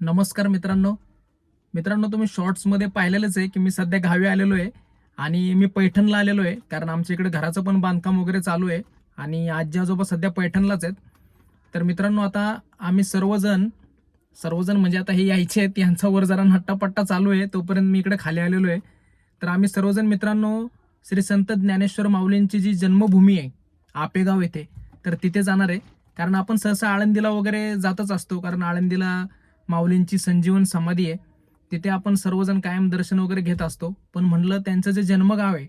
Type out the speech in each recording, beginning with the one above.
नमस्कार मित्रांनो. मित्रांनो तुम्ही शॉर्ट्समध्ये पाहिलेलंच आहे की मी सध्या गावी आलेलो आहे आणि मी पैठणला आलेलो आहे कारण आमच्या इकडे घराचं पण बांधकाम वगैरे चालू आहे आणि आजी आजोबा सध्या पैठणलाच आहेत. तर मित्रांनो आता आम्ही सर्वजण सर्वजण म्हणजे आता हे यायचे आहेत यांचा वर जरा नट्टापट्टा चालू आहे तोपर्यंत मी इकडे खाली आलेलो आहे. तर आम्ही सर्वजण मित्रांनो श्री संत ज्ञानेश्वर माऊलींची जी जन्मभूमी आहे आपेगाव येथे तर तिथे जाणार आहे. कारण आपण सहसा आळंदीला वगैरे जातच असतो कारण आळंदीला माऊलींची संजीवन समाधी आहे. तिथे आपण सर्वजण कायम दर्शन वगैरे घेत असतो. पण म्हणलं त्यांचं जे जन्मगाव आहे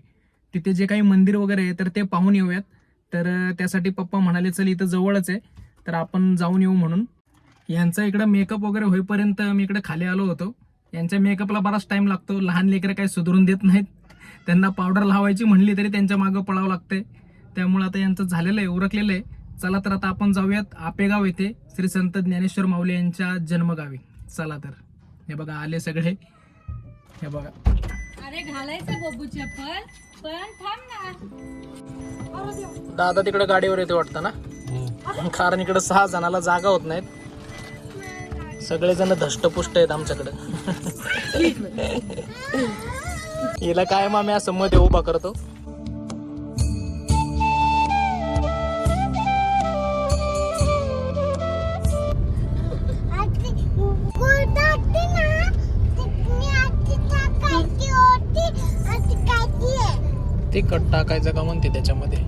तिथे जे काही मंदिर वगैरे आहे तर ते पाहून येऊयात. तर त्यासाठी पप्पा म्हणाले चल इथं जवळच आहे. तर आपण जाऊन येऊ म्हणून. यांचा इकडं मेकअप वगैरे होईपर्यंत मी इकडे खाली आलो होतो. यांच्या मेकअपला बराच टाईम लागतो. लहान लेकरं काही सुधरून देत नाहीत. त्यांना पावडर लावायची म्हणली तरी त्यांच्या मागं पळावं लागते त्यामुळे आता यांचं झालेलं आहे उरकलेलं आहे. चला तर आता आपण जाऊयात आपेगाव येथे श्री संत ज्ञानेश्वर माऊली यांच्या जन्मगावी. चला तर. हे बघा आले सगळे. हे बघा. अरे घालायचं बबू चप्पल पण थांब ना. दादा तिकडे गाडीवर येते वाटतं ना? कारण इकडे सहा जणाला जागा होत नाहीत. सगळेजण धष्टपुष्ट आहेत आमच्याकडे. हिला काय मामी असं मध्ये उभा करतो. कट टाकायचं का म्हणते त्याच्यामध्ये?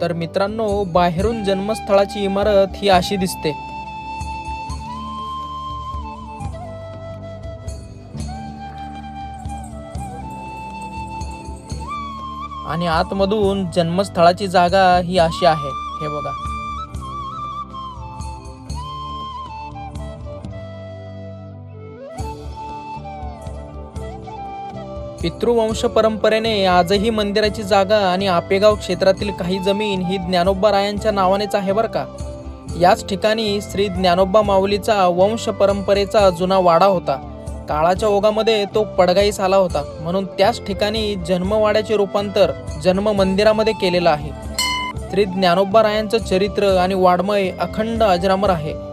तर मित्रांनो बाहेरून जन्मस्थळाची इमारत ही अशी दिसते. आणि आतमधून जन्मस्थळाची जागा ही अशी आहे. पितृवंश परंपरेने आजही मंदिराची जागा आणि आपेगाव क्षेत्रातील काही जमीन ही ज्ञानोबा रायांच्या नावानेच आहे बरं का? याच ठिकाणी श्री ज्ञानोबा माऊलीचा वंश परंपरेचा जुना वाडा होता. काळाच्या ओघामध्ये तो पडगाईस आला होता. म्हणून त्याच ठिकाणी जन्मवाड्याचे रूपांतर जन्म मंदिरामध्ये केलेलं आहे. श्री ज्ञानोबा रायांचं चरित्र आणि वाड्मय अखंड अजरामर आहे.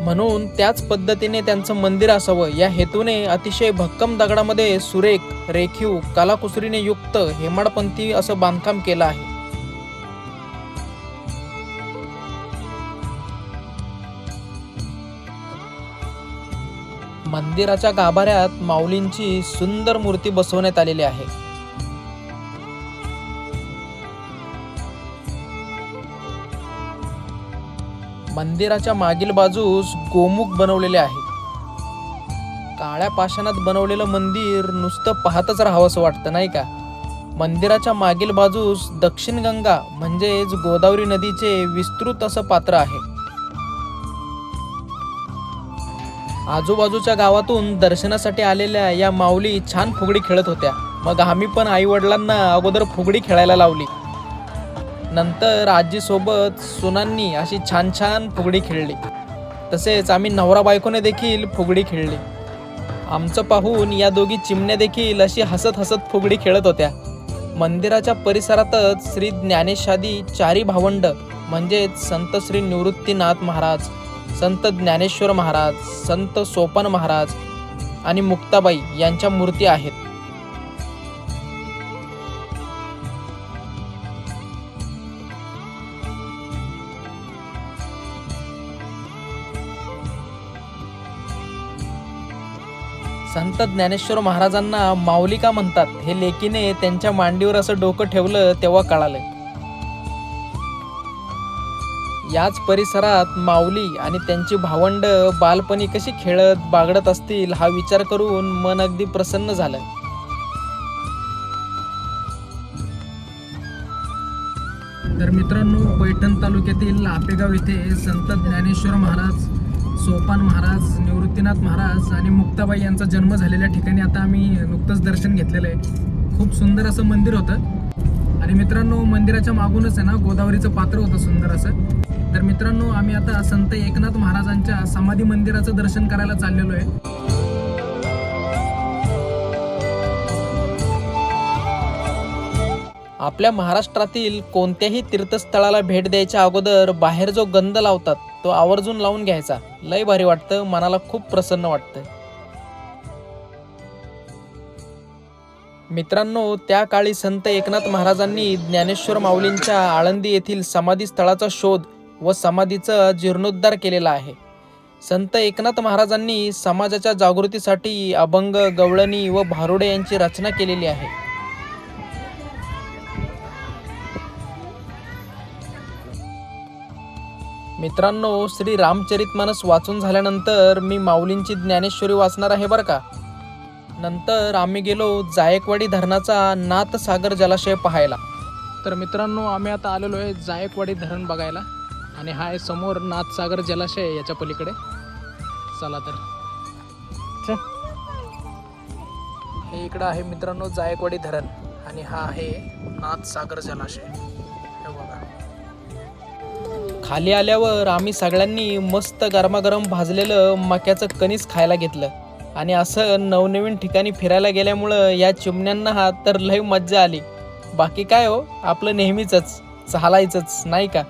म्हणून त्याच पद्धतीने त्यांचं मंदिर असावं. या हेतूने अतिशय भक्कम दगडामध्ये सुरेख रेखीव कलाकुसरीने युक्त हेमाडपंथी असं बांधकाम केलं आहे. मंदिराच्या गाभाऱ्यात माऊलींची सुंदर मूर्ती बसवण्यात आलेली आहे. मंदिराच्या मागील बाजूस गोमुख बनवलेले आहे. काळ्या पाषाणात बनवलेलं मंदिर नुसतं पाहतच राहावंसं वाटतं नाही का? मंदिराच्या मागील बाजूस दक्षिण गंगा म्हणजेच गोदावरी नदीचे विस्तृत असं पात्र आहे. आजूबाजूच्या गावातून दर्शनासाठी आलेल्या या माऊली छान फुगडी खेळत होत्या. मग आम्ही पण आई वडिलांना अगोदर फुगडी खेळायला लावली. नंतर आजीसोबत सुनांनी अशी छान छान फुगडी खेळली. तसेच आम्ही नवरा बायकोने देखील फुगडी खेळली. आमचं पाहून या दोघी चिमण्या देखील अशी हसत हसत फुगडी खेळत होत्या. मंदिराच्या परिसरातच श्री ज्ञानेशादी चारी भावंड म्हणजेच संत श्री निवृत्तीनाथ महाराज संत ज्ञानेश्वर महाराज संत सोपान महाराज आणि मुक्ताबाई यांच्या मूर्ती आहेत. संत ज्ञानेश्वर महाराजांना माऊली का म्हणतात. हे लेकीने त्यांच्या मांडीवर असं डोकं ठेवलं तेव्हा कळालं. याच परिसरात माऊली आणि त्यांची भावंड बालपणी कशी खेळत बागडत असतील हा विचार करून मन अगदी प्रसन्न झालं. तर मित्रांनो पैठण तालुक्यातील आपेगाव येथे संत ज्ञानेश्वर महाराज सोपान महाराज निवृत्तीनाथ महाराज आणि मुक्ताबाई यांचा जन्म झालेल्या ठिकाणी आता आम्ही नुकतंच दर्शन घेतलेलं आहे. खूप सुंदर असं मंदिर होतं. आणि मित्रांनो मंदिराच्या मागूनच आहे ना गोदावरीचं पात्र होतं सुंदर असं. तर मित्रांनो आम्ही आता संत एकनाथ महाराजांच्या समाधी मंदिराचं दर्शन करायला चाललेलो आहे. आपल्या महाराष्ट्रातील कोणत्याही तीर्थस्थळाला भेट द्यायच्या अगोदर बाहेर जो गंध लावतात तो आवर्जून लावून घ्यायचा. लय भारी वाटतं मनाला खूप प्रसन्न वाटतं मित्रांनो त्या काळी संत एकनाथ महाराजांनी ज्ञानेश्वर माऊलींच्या आळंदी येथील समाधी स्थळाचा शोध व समाधीचा जीर्णोद्धार केलेला आहे. संत एकनाथ महाराजांनी समाजाच्या जागृतीसाठी अभंग गवळणी व भारुडे यांची रचना केलेली आहे. मित्रांनो श्री रामचरितमानस वाचून झाल्यानंतर मी माऊलींची ज्ञानेश्वरी वाचणार आहे बरं का? नंतर आम्ही गेलो जायकवाडी धरणाचा नाथसागर जलाशय पाहायला. तर मित्रांनो आम्ही आता आलेलो आहे जायकवाडी धरण बघायला. आणि हा आहे समोर नाथसागर जलाशय याच्या पलीकडे. चला तर. हे इकडं आहे मित्रांनो जायकवाडी धरण. आणि हा आहे नाथसागर जलाशय. खाली आल्यावर आम्ही सगळ्यांनी मस्त गरमागरम भाजलेलं मक्याचं कणीस खायला घेतलं. आणि असं नवनवीन ठिकाणी फिरायला गेल्यामुळं या चिमण्यांना हा तर लय मज्जा आली. बाकी काय हो? आपलं नेहमीच चालायचंच नाही का?